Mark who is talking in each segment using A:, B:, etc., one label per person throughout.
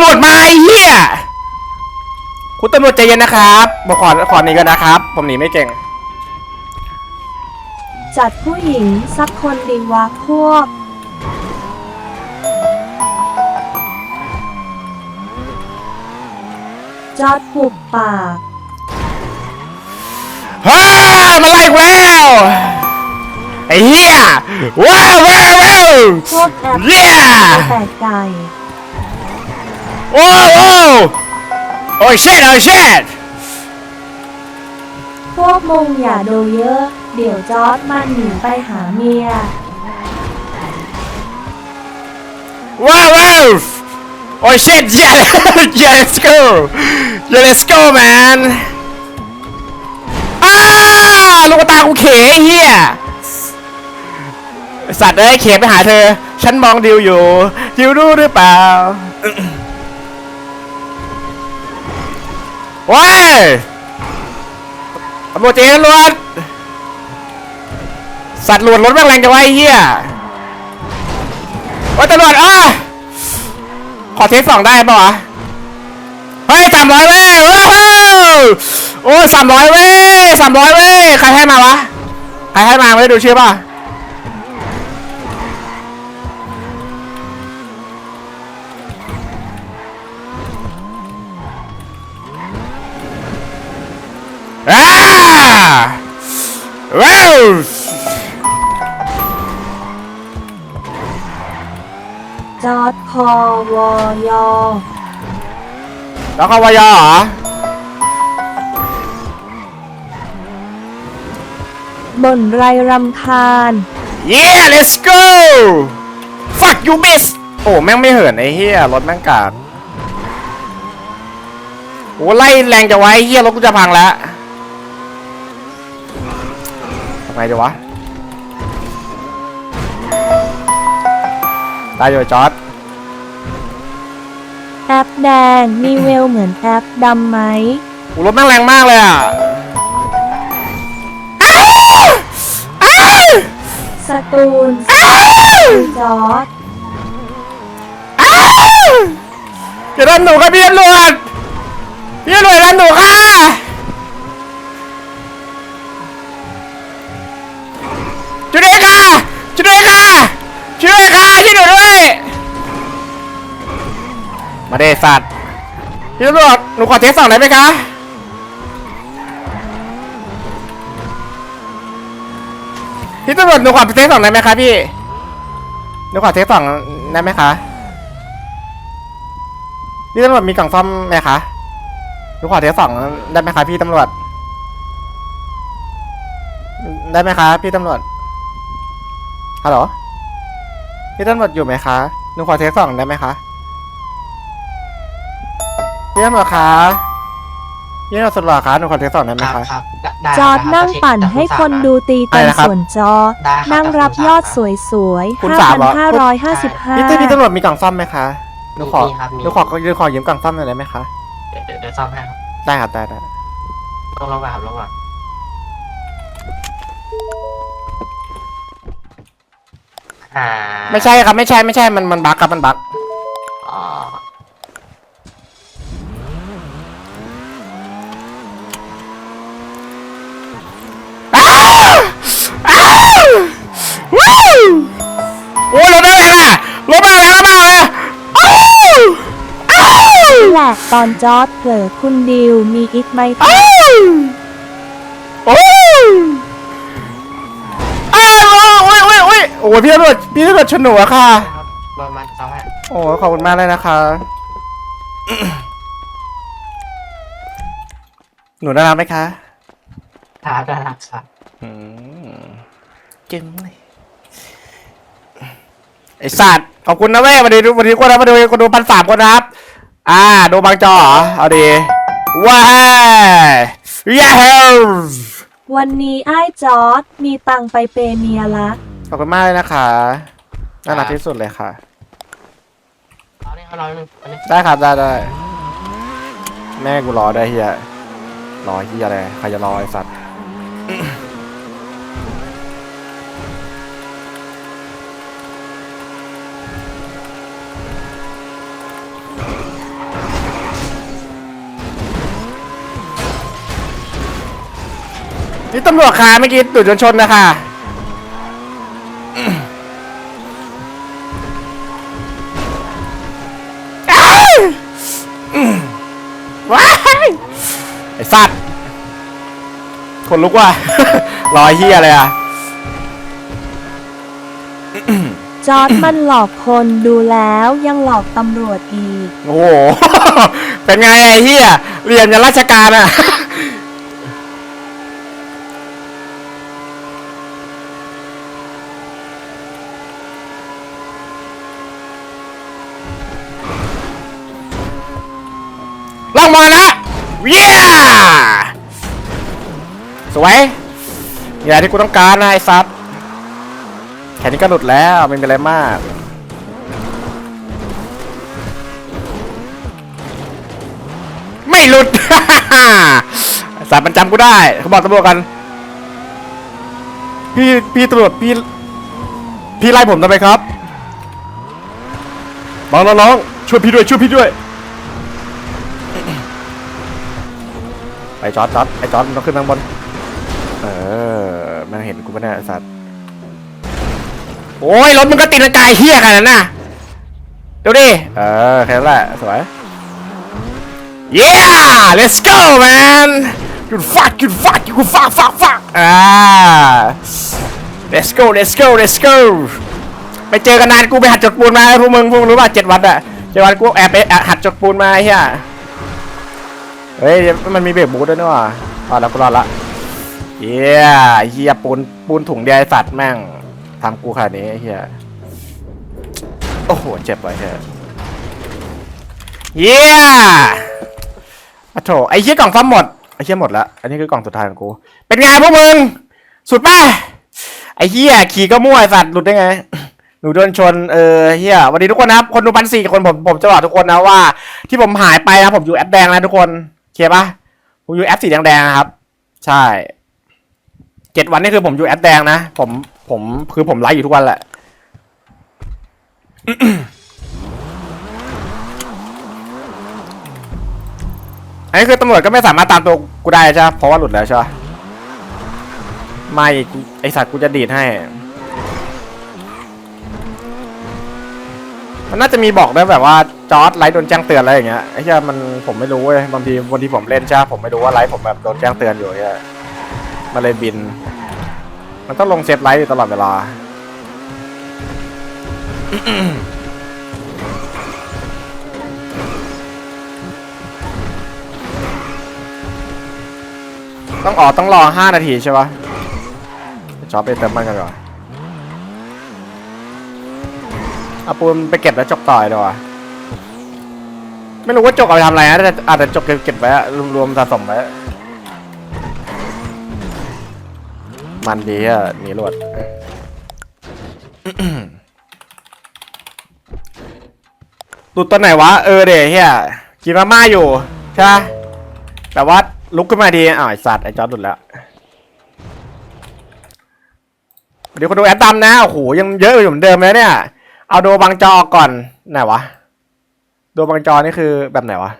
A: ำรวจมาไอ้เหี้ยคุณตำรวจใจเย็นนะครับบอกขอขอหนีกันนะครับ ผมหนีไม่เก่ง
B: จัดผู้หญิงสักคนดีวะพวก จอดปุบปาก
A: เฮ้ยมาไล่กูแล้วไอ้เหี้ยว้าวว้าวว้าว
B: พวกแอป
A: เย้
B: แปดไก่
A: โอ้โอ้โอ้ย shit โอ้ย shit
B: พวกมึงอย่าดูเยอะ เดี๋ยวจอร์ดมันหนีไปหาเมีย
A: ว้าวว้าวโอ้ย shit yeah yeah let's go yeah let's go man อ้าลูกตากูเขไอ้เฮียสัตว์เอ้ยเขไปหาเธอ ฉันมองดิวอยู่ดิวรู้หรือเปล่า ว้ายตำรวจเจ๊ตำรวจสัตว์หลวดรถแม่งแรงจังวะไอ้เหี้ยโอ้ยตำรวจอ้าขอเทสสองได้ปะวะเฮ้ยสามร้อยเว้ยว้าวโอ้สามร้อยเว้ยสามร้อยเว้ยใครให้มาวะใครให้มาไม่ได้ดูชื่อป่ะ ว้าว
B: จอร์ดพอวอยอ
A: แล้วเขาวายอเหรอ
B: บ่นไรรำคาญ
A: Yeah let's go fuck you miss โอ้แม่งไม่เหินไอ้เหี้ยรถแม่งกากโอ้ไล่แรงจะไว้เหี้ยรถกูจะพังแล้วทำไงดีวะได้อยู่จอร์ด
B: แอปแดงมีเวลเหมือนแอปดำไหม
A: โอ้รถแม่งแรงมากเลยอะอ้าวอ้าว
B: สตูลจอร์ด
A: อ้าวจะดันหนูครับพี่ตำรวจพี่ตำรวจดันหนูค่ะ มาเดสัตว์พี่ตำรวจหนูขอเทสสองได้ไหมคะพี่ตำรวจหนูขอเทสสองได้ไหมคะพี่หนูขอเทสสองได้ไหมคะพี่ตำรวจมีกล่องซ่อมไหมคะหนูขอเทสสองได้ไหมคะพี่ตำรวจ ได้ไหมคะพี่ตำรวจฮัลโหลพี่ตำรวจอยู่ไหมคะหนูขอเทสสองได้ไหมคะ พี่ตำรวจคะพี่ตำรวจสุดหล่อคะหนูขอเทสสองได้ไหม
C: ครับ
A: คะ
C: ครับได้
B: จอร์ด
C: ไครับ
B: นั่ง
C: เช็
B: ปั่น
C: จาก
B: ให้
C: ผู้
B: คน
C: สา
B: ดูตี
A: อะไร
B: เต็ม
A: นะครับ
B: ส่วนจอ
C: ได้ครับ
B: นั่งรับ
C: จากผู้
B: ยอด
C: สา
B: สวยๆ
A: คุณสามเหรอ
B: 5,555
A: พี่พี่ตำรวจมีกล่องซ่อมไหมคะหนูขอ
C: มีครับมี
A: หนูขอหนูขอยืมกล่องซ่อมหน่อยได้ไหมคะ
C: เดี๋ยวเดี๋ยวเดี๋ยวซ่อมให้ครับ
A: ได้ครับได้ได้
C: ลงลงไปครับลงก่อนอ่า
A: ไม่ใช่ครับไม่ใช่ไม่ใช่มันมันบั๊กครับมันบั๊ก ละ
B: ตอนจอร์ดเผลอคุณดิวมีอิทไหมคะ
A: อ้าวโอ้ยอ้าวโอ้ยโอ้ยโอ้ยโอ้ยพี่ตำรวจพี่ตำรวจชนหนูอะค่ะ
C: ครับมามาซ่อมให้
A: โอ้ยขอบคุณมากเลยนะคะ หนูน่ารักไหมคะ
C: ครับได้ครับครับ
A: อืมจึงเลยไอสัตว์ขอบคุณนะเว้ยวันนี้วันนี้ก็นะมาดูคนดูพันสามคนนะครับ อ่าดูบางจอเหรอเอาดีว้ายยาเฮล
B: วันนี้ไอ้ายจอร์ดมีตังค์ไปเปย์เมียละ
A: ขอบคุณมากเลยนะคะน่ารักที่สุดเลยค่ะ
C: เอาเนี่ยเอาเราหนึ่งอันนี้
A: ได้ครับได้ได้ แม่กูรอได้เฮียรอเฮียอะไรใครจะรอไอสัตว์ นี่ตำรวจค่ะเมื่อกี้ตุ่จนชนนะคะอ้าวอืมว้ายไอ้สัตว์คนลุกว่ะ รอยเฮียเลยอะ
B: จอร์ดมันหลอกคนดูแล้วยังหลอกตำรวจอีก
A: โอ้โห เป็นไงไอ้เฮียเรียนยันราชการอะ ล่องมาละเย้สวยอย่าที่กูต้องการนะไอ้ซับแค่นี้ก็หลุดแล้วไม่เป็นไรมาก ไม่หลุดสายประจำกูได้เขาบอกตำรวจกัน พี่พี่ตำรวจพี่พี่ไล่ผมทำไมครับน้องน้องๆช่วยพี่ด้วยช่วยพี่ด้วย ไปจอดจอดไอจอดมันต้องขึ้นทางบน เออแมันเห็นกูปะเนี่ยไอ้สัตว์ โอ้ยรถมึงก็ติดละกายเฮี้ยขนาดนั้นน่ะเดี๋ยวดิ เออแค่นั้นแหละสวย Yeah let's go man you fuck you fuck you fuck fuck fuck อ่า let's go let's go let's go ไปเจอกันนานกูไปหัดจดปูนมาพวกมึงพวกมึงรู้ป่ะเจ็ดวันอะเจ็ดวันกูแอบไปแอบหัดจดปูนมาไอ้เฮีย เฮ้ย มันมีเบรกบูทด้วยนี่หว่าอแล้วกูรอดละเฮียเฮียปูนปูนถุงเดียไอสัตว์แม่งทำกูขนาดนี้เฮียโอ้โห เจ็บไปเฮียเฮียอะโถไอ้เหี้ยกล่องซ่อมหมด ไอ้เหี้ยหมดละ อันนี้คือกล่องสุดท้ายของกู เป็นไงพวกมึง สุดป่ะ ไอ้เหี้ยขี่ก็มั่วไอ้สัตว์หลุดได้ไงหนูโดนชน เออเหี้ยวัสดีทุกคนนะครับ คนดูพันสี่คนผมผมจะบอกทุกคนนะว่า ที่ผมหายไปนะผมอยู่แอปแดงนะทุกคน เคียร์ปะผมอยู่แอปสีแดงๆนะครับ ใช่เจ็ดวันนี่คือผมอยู่แอปแดงนะ ผมผมคือผมไลฟ์อยู่ทุกวันแหละอันนี้คือตำรวจก็ไม่สามารถตามตัวกูได้ใช่ไหมเพราะว่าหลุดแล้วใช่ปะไม่ไอสัตว์กูจะดีดให้ มันน่าจะมีบอกด้วยแบบว่าจอร์ดไลท์โดนแจ้งเตือนอะไรอย่างเงี้ยไอ้เหี้ยมันผมไม่รู้เว้ยบางทีบางทีผมเล่นใช่ผมไม่รู้ว่าไลท์ผมแบบโดนแจ้งเตือนอยู่ไอ้เหี้ยมันเลยบิน มันต้องลงเซฟไลท์อยู่ตลอดเวลาต้องออกต้องรอห้านาทีใช่ปะจอบไปเติมมันกันก่อน เอาปูนไปเก็บแล้วจกต่อยดีกว่าไม่รู้ว่าจกเอาไปทำอะไรนะแต่อาจจะจกเก็บเก็บไว้อะรวมๆสะสมไว้ มันดีอะหนีรวดตุดตัวไหนวะ เออเดี๋ยวเฮียกินมาม่าอยู่ ใช่แต่ว่าลุกขึ้นมาดีอ้าวไอสัตว์ไอจอร์ดหลุดแล้วเดี๋ยวคนดูแอดดำนะ โอ้โห ยังเยอะอยู่เหมือนเดิมเลยเนี่ย เอาโดบังจอก่อน ไหนวะโดบังจอนี่คือแบบไหนวะ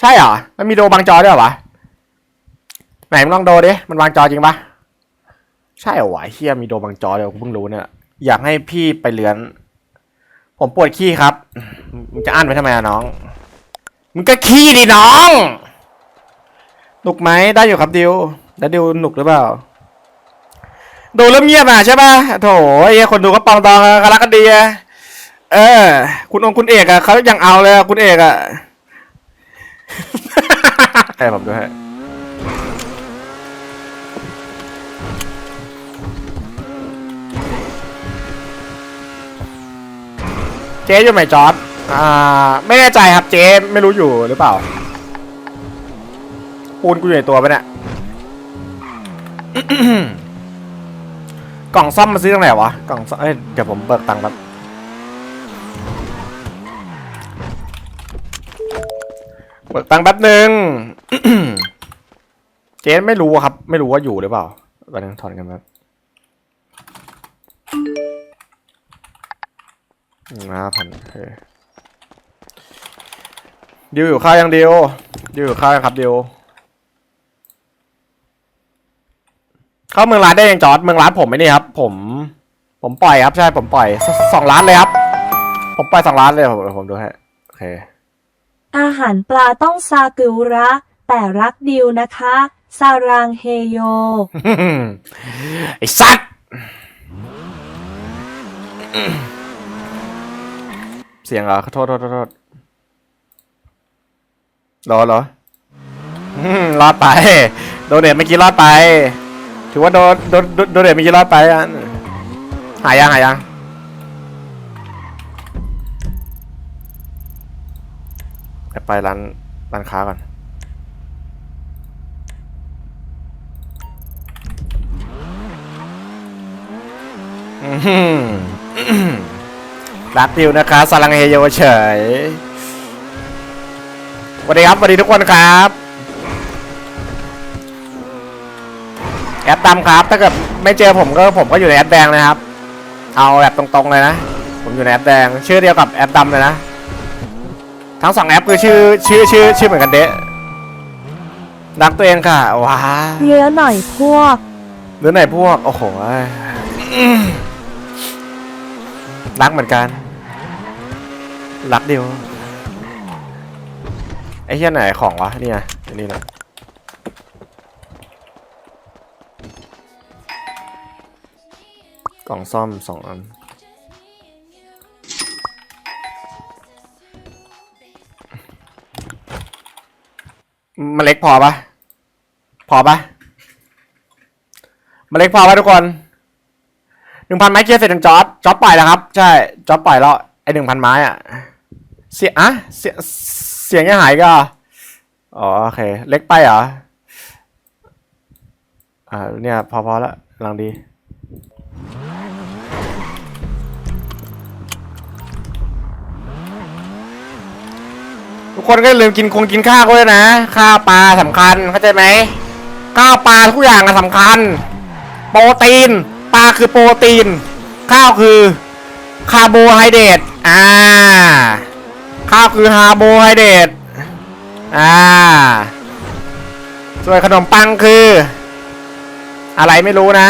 A: ใช่เหรอ มันมีโดบังจอด้วยเหรอวะ ไหนมึงลองโดดิ มันวางจอจริงปะใช่เหรอวะเฮียมีโดบังจอเดี๋ยวกูเพิ่งรู้เนี่ย อยากให้พี่ไปเลือน ผมปวดขี้ครับ มึงจะอ่านไปทำไมอะน้อง มึงก็ขี้ดิน้อง หนุกไหมได้อยู่ครับดิว แล้วดิวหนุกหรือเปล่า ดูเริ่มเงียบอะใช่ป่ะโถไอ้เหี้ยคนดูก็ปองดองกันรักกันดีอะเออ คุณองค์คุณเอกอะเขายังเอาเลยอะคุณเอกอะให้ผมด้วยเจ๊อยู่ไหมจอร์ดอ่า ไม่แน่ใจครับเจ๊ไม่รู้อยู่หรือเปล่า ปูนกูอยู่ในตัวปะเนี่ย กล่องซ่อมมาซื้อตรงไหนวะ กล่องซ่อมเอ้ยเดี๋ยวผมเบิกตังค์แป๊บเบิกตังค์แป๊บหนึ่ง เจ๊ไม่รู้ครับ ไม่รู้ว่าอยู่หรือเปล่าตอนนี้ถอนกันแป๊บห้าพันโอเคดิวอยู่ข้าวยังดิวดิวอยู่ข้าวยังครับดิว เข้าเมืองร้านได้ยังจอร์ดเมืองร้านผมไม่นี่ครับ ผม ผมปล่อยครับใช่ผมปล่อยสสองล้านเลยครับ ผมปล่อยสองล้านเลยผมผมดูให้โอเค
B: อาหารปลาต้องซากุระ แต่รักดิวนะคะซารางเฮโย
A: ไอ้สัตว์เสียงเหรอขอโทษโทษโทษโทษรอเหรออืมรอดไป โดนเดทเมื่อกี้รอดไป ถือว่าโดนโดนโดนโดเดมื่อกี้รอดไปอะหายยังหายยังไปร้านร้านค้าก่อนอื้อหือรักดิวนะคะสลังเฮโยเฉยสวัสดีครับสวัสดีทุกคนครับ แอปดำครับ ถ้าเกิดไม่เจอผมก็ผมก็อยู่ในแอปแดงนะครับ เอาแบบตรงๆเลยนะ ผมอยู่ในแอปแดง ชื่อเดียวกับแอปดำเลยนะ ทั้งสองแอปคือชื่อชื่อชื่อชื่อเหมือนกันเดะรักตัวเองค่ะ ว้า
B: เยอะหน่อยพวก
A: หรือไหนพวก โอ้โหอืมรักเหมือนกัน รักเดียว ไอ้เหี้ยไหนของวะ นี่ไงอันนี้นะ กล่องซ่อมสองอันมันเล็กพอปะพอปะมาเล็กพอไว้ทุกคนหนึ่งพันไม้เคลียร์เสร็จถึงจอร์ดจอร์ดปล่อยแล้วครับ ใช่จอร์ดปล่อยแล้วไอหนึ่งพันไม้อะเสียอะเสียเสียงยังหายก็อ๋อโอเค เล็กไปเหรออ่าเนี่ยพอพอแล้วกำลังดี ทุกคนก็อย่าลืมกินคงกินข้าวด้วยนะ ข้าวปลาสำคัญเข้าใจไหมข้าวปลาทุกอย่างอะสำคัญ โปรตีนปลาคือโปรตีน ข้าวคือคาร์โบไฮเดรตอ่า ข้าวคือคาร์โบไฮเดรตอ่า ส่วนขนมปังคือ อะไรไม่รู้นะ